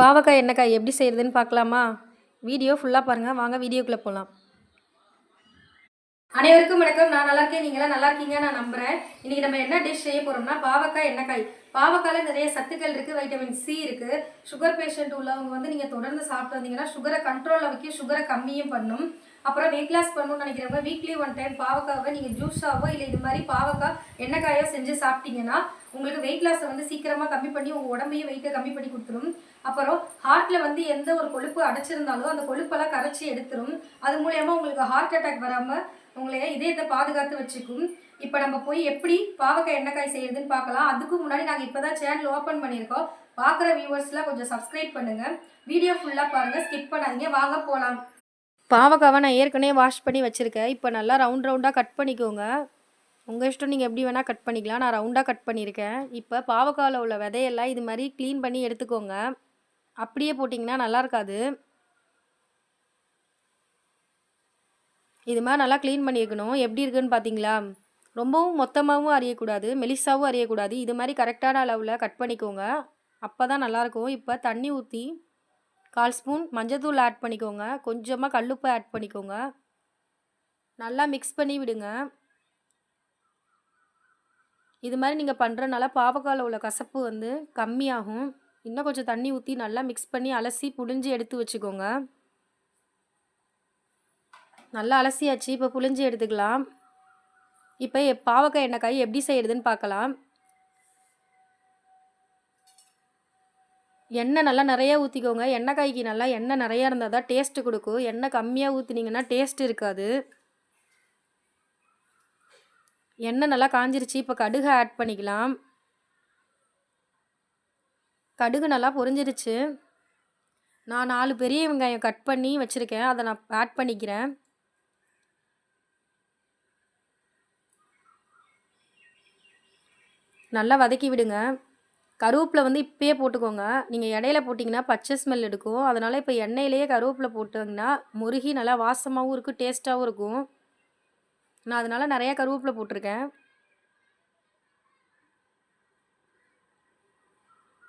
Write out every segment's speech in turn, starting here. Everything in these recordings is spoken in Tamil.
பாவக்காய் எண்ணெய்க்காய் எப்படி செய்கிறதுன்னு பார்க்கலாமா? வீடியோ ஃபுல்லாக பாருங்கள் வாங்க வீடியோக்குள்ளே போகலாம் அனைவருக்கும் வணக்கம். நான் நல்லா இருக்கேன். நீங்களாம் நல்லா இருக்கீங்க? நான் நம்புறேன். இன்றைக்கி நம்ம என்ன டிஷ் செய்ய போகிறோம்னா பாவக்காய் எண்ணெய்க்காய் பாவக்காயில் நிறைய சத்துக்கள் இருக்குது வைட்டமின் சி இருக்குது சுகர் பேஷண்ட் உள்ளவங்க வந்து நீங்கள் தொடர்ந்து சாப்பிட்டு வந்தீங்கன்னா சுகரை கண்ட்ரோலில் வைக்க சுகரை கம்மியும் பண்ணும். அப்புறம் வெயிட் லாஸ் பண்ணணும்னு நினைக்கிறவங்க வீக்லி ஒன் டைம் பாவக்காவை நீங்கள் ஜூஸாவோ இல்லை இது மாதிரி பாவக்காய் எண்ணெய்க்காயோ செஞ்சு சாப்பிட்டீங்கன்னா உங்களுக்கு வெயிட் லாஸை வந்து சீக்கிரமாக கம்மி பண்ணி உங்கள் உடம்பையும் வெயிட்டை கம்மி பண்ணி கொடுத்துரும். அப்புறம் ஹார்ட்டில் வந்து எந்த ஒரு கொழுப்பு அடைச்சிருந்தாலும் அந்த கொழுப்பெல்லாம் கரைச்சி எடுத்துரும். அது மூலயமா உங்களுக்கு ஹார்ட் அட்டாக் வராமல் உங்களைய இதயத்தை பாதுகாத்து வச்சுக்கும். இப்போ நம்ம போய் எப்படி பாவக்காய் எண்ணெய்க்காய் செய்யறதுன்னு பார்க்கலாம். அதுக்கு முன்னாடி நாங்கள் இப்போ தான் சேனல் ஓப்பன் பண்ணியிருக்கோம். பார்க்குற வியூவர்ஸ்லாம் கொஞ்சம் சப்ஸ்கிரைப் பண்ணுங்கள் வீடியோ ஃபுல்லாக பாருங்கள் ஸ்கிப் பண்ணாதீங்க. வாங்க போகலாம் பாவக்காவை நான் ஏற்கனவே வாஷ் பண்ணி வச்சுருக்கேன். இப்போ நல்லா ரவுண்ட் ரவுண்டாக கட் பண்ணிக்கோங்க. உங்கள் இஷ்டம் நீங்கள் எப்படி வேணால் கட் பண்ணிக்கலாம். நான் ரவுண்டாக கட் பண்ணியிருக்கேன். இப்போ பாவக்காவில் உள்ள விதையெல்லாம் இது மாதிரி க்ளீன் பண்ணி எடுத்துக்கோங்க. அப்படியே போட்டிங்கன்னா நல்லா இருக்காது. இது மாதிரி நல்லா க்ளீன் பண்ணியிருக்கணும். எப்படி இருக்குன்னு பார்த்தீங்களா ரொம்பவும் மொத்தமாகவும் அறியக்கூடாது மெலிசாவும் அறியக்கூடாது இது மாதிரி கரெக்டான அளவில் கட் பண்ணிக்கோங்க. அப்போ தான் நல்லாயிருக்கும் இப்போ தண்ணி ஊற்றி கால் ஸ்பூன் மஞ்சத்தூள் ஆட் பண்ணிக்கோங்க. கொஞ்சமாக கல்லுப்பு ஆட் பண்ணிக்கோங்க. நல்லா மிக்ஸ் பண்ணி விடுங்க. இது மாதிரி நீங்கள் பண்ணுறனால பாவக்காயில் உள்ள கசப்பு வந்து கம்மியாகும். இன்னும் கொஞ்சம் தண்ணி ஊற்றி நல்லா மிக்ஸ் பண்ணி அலசி புளிஞ்சு எடுத்து வச்சுக்கோங்க. நல்லா அலசியாச்சு. இப்போ புளிஞ்சு எடுத்துக்கலாம். இப்போ பாவக்காய் எண்ணெய் காய் எப்படி செய்கிறதுன்னு பார்க்கலாம். எண்ணெய் நல்லா நிறையா ஊற்றிக்கோங்க எண்ணெய் காய்க்கு நல்லா எண்ணெய் நிறையா இருந்தால் தான் டேஸ்ட்டு கொடுக்கும். எண்ணெய் கம்மியாக ஊற்றினீங்கன்னா டேஸ்ட் இருக்காது. எண்ணெய் நல்லா காஞ்சிருச்சு. இப்போ கடுகு ஆட் பண்ணிக்கலாம். கடுகு நல்லா பொரிஞ்சிருச்சு. நான் நாலு பெரிய வெங்காயம் கட் பண்ணி வச்சுருக்கேன். அதை நான் ஆட் பண்ணிக்கிறேன். நல்லா வதக்கி விடுங்க. கருவேப்பிலை வந்து இப்போயே போட்டுக்கோங்க. நீங்கள் இடையில போட்டிங்கன்னா பச்சை ஸ்மெல் எடுக்கும். அதனால் இப்போ எண்ணெயிலேயே கருவேப்பிலை போட்டிங்கன்னா முருகி நல்லா வாசமாகவும் இருக்கும் டேஸ்ட்டாகவும் இருக்கும். நான் அதனால் நிறையா கருவேப்பிலை போட்டிருக்கேன்.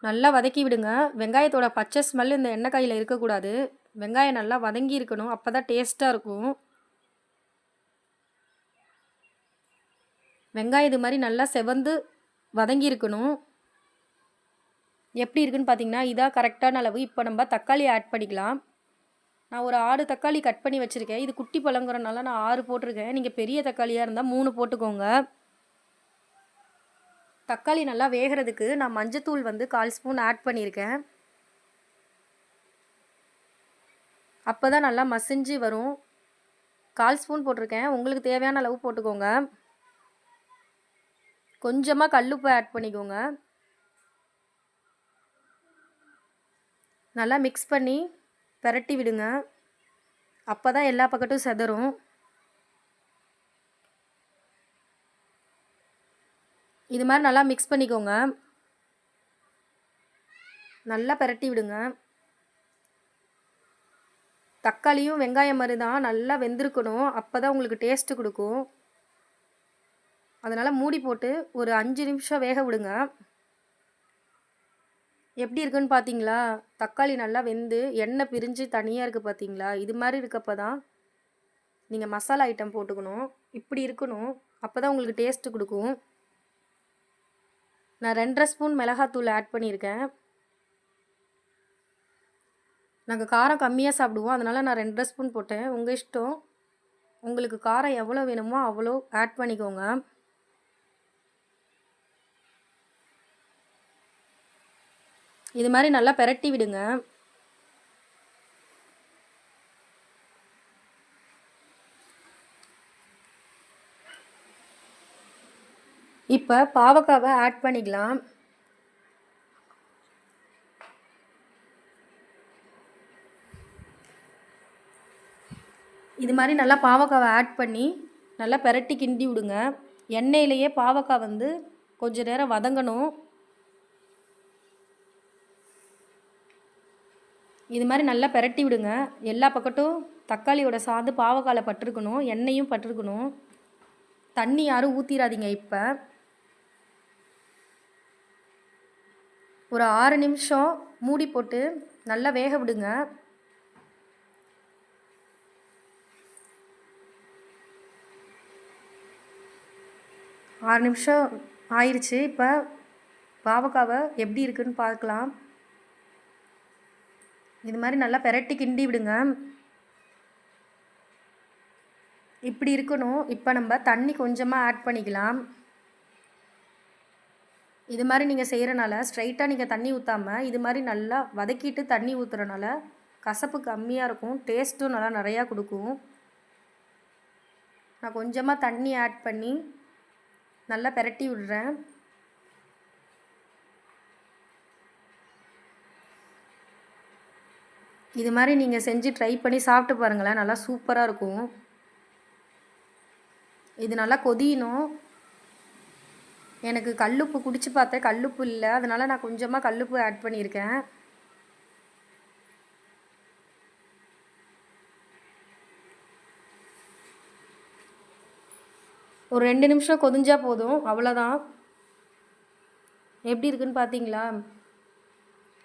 நல்லா வதக்கி விடுங்க. வெங்காயத்தோட பச்சை ஸ்மெல் இந்த எண்ணெய் கையில் இருக்கக்கூடாது. வெங்காயம் நல்லா வதங்கி இருக்கணும். அப்போ தான் டேஸ்ட்டாக இருக்கும். வெங்காயம் இது மாதிரி நல்லா செவந்து வதங்கி இருக்கணும். எப்படி இருக்குன்னு பார்த்தீங்கன்னா இதான் கரெக்டான அளவு இப்போ நம்ம தக்காளி ஆட் பண்ணிக்கலாம். நான் ஒரு ஆறு தக்காளி கட் பண்ணி வச்சுருக்கேன். இது குட்டி பழங்குறனால நான் ஆறு போட்டிருக்கேன். நீங்கள் பெரிய தக்காளியாக இருந்தால் மூணு போட்டுக்கோங்க. தக்காளி நல்லா வேகிறதுக்கு நான் மஞ்சத்தூள் வந்து கால் ஸ்பூன் ஆட் பண்ணியிருக்கேன் அப்போ தான் நல்லா மசிஞ்சு வரும். கால் ஸ்பூன் போட்டிருக்கேன். உங்களுக்கு தேவையான அளவு போட்டுக்கோங்க. கொஞ்சமாக கல்லுப்பு ஆட் பண்ணிக்கோங்க. நல்லா மிக்ஸ் பண்ணி பிரட்டி விடுங்க. அப்போ தான் எல்லா பக்கட்டும் செதறும். இது மாதிரி நல்லா மிக்ஸ் பண்ணிக்கோங்க. நல்லா பிரட்டி விடுங்க. தக்காளியும் வெங்காயம் மாதிரி தான் நல்லா வெந்திருக்கணும். அப்போ தான் உங்களுக்கு டேஸ்ட்டு கொடுக்கும். அதனால் மூடி போட்டு ஒரு அஞ்சு நிமிஷம் வேக விடுங்க. எப்படி இருக்குன்னு பார்த்தீங்களா தக்காளி நல்லா வெந்து எண்ணெய் பிரிஞ்சு தனியாக இருக்குது பார்த்தீங்களா இது மாதிரி இருக்கப்போ தான் நீங்கள் மசாலா ஐட்டம் போட்டுக்கணும். இப்படி இருக்கணும். அப்போ தான் உங்களுக்கு டேஸ்ட்டு கொடுக்கும். நான் ரெண்டரை ஸ்பூன் மிளகாத்தூள் ஆட் பண்ணியிருக்கேன். நாங்கள் காரம் கம்மியாக சாப்பிடுவோம். அதனால் நான் ரெண்டரை ஸ்பூன் போட்டேன். உங்கள் இஷ்டம். உங்களுக்கு காரம் எவ்வளோ வேணுமோ அவ்வளோ ஆட் பண்ணிக்கோங்க. இது மாதிரி நல்லா பெரட்டி விடுங்க. இப்போ பாவக்காவை ஆட் பண்ணிக்கலாம். இது மாதிரி நல்லா பாவக்காவை ஆட் பண்ணி நல்லா பெரட்டி கிண்டி விடுங்க. எண்ணெயிலேயே பாவக்காய் வந்து கொஞ்சம் நேரம் வதங்கணும். இது மாதிரி நல்லா பெரட்டி விடுங்க. எல்லா பக்கட்டும் தக்காளியோட சாந்து பாவக்காலை பட்டிருக்கணும் எண்ணெயும் பட்டிருக்கணும். தண்ணி யாரும் ஊற்றிடாதீங்க இப்போ. ஒரு ஆறு நிமிஷம் மூடி போட்டு நல்லா வேக விடுங்க. ஆறு நிமிஷம் ஆயிடுச்சு இப்போ பாவக்காவை எப்படி இருக்குன்னு பார்க்கலாம். இது மாதிரி நல்லா பெரட்டி கிண்டி விடுங்க. இப்படி இருக்கணும். இப்போ நம்ம தண்ணி கொஞ்சமாக ஆட் பண்ணிக்கலாம். இது மாதிரி நீங்கள் செய்கிறனால ஸ்ட்ரைட்டாக நீங்கள் தண்ணி ஊற்றாமல் இது மாதிரி நல்லா வதக்கிட்டு தண்ணி ஊற்றுறனால கசப்பு கம்மியாக இருக்கும். டேஸ்ட்டும் நல்லா நிறையா கொடுக்கும். நான் கொஞ்சமாக தண்ணி ஆட் பண்ணி நல்லா பெரட்டி விடுறேன். இது மாதிரி நீங்கள் செஞ்சு ட்ரை பண்ணி சாப்பிட்டு பாருங்களேன். நல்லா சூப்பராக இருக்கும். இது நல்லா கொதியணும். எனக்கு கல்லுப்பு குடிச்சு பார்த்தேன். கல்லுப்பு இல்லை. அதனால் நான் கொஞ்சமாக கல்லுப்பு ஆட் பண்ணியிருக்கேன். ஒரு ரெண்டு நிமிஷம் கொதிஞ்சா போதும். அவ்வளோதான் எப்படி இருக்குன்னு பார்த்தீங்களா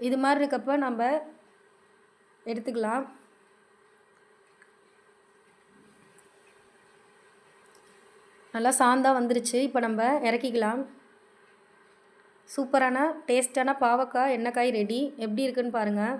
இது மாதிரி இருக்கப்போ நம்ம எடுத்துக்கலாம். நல்லா சாந்தாக வந்துருச்சு. இப்போ நம்ம இறக்கிக்கலாம். சூப்பரான டேஸ்டான பாவக்காய் எண்ணெய்க்காய் ரெடி எப்படி இருக்குன்னு பாருங்கள்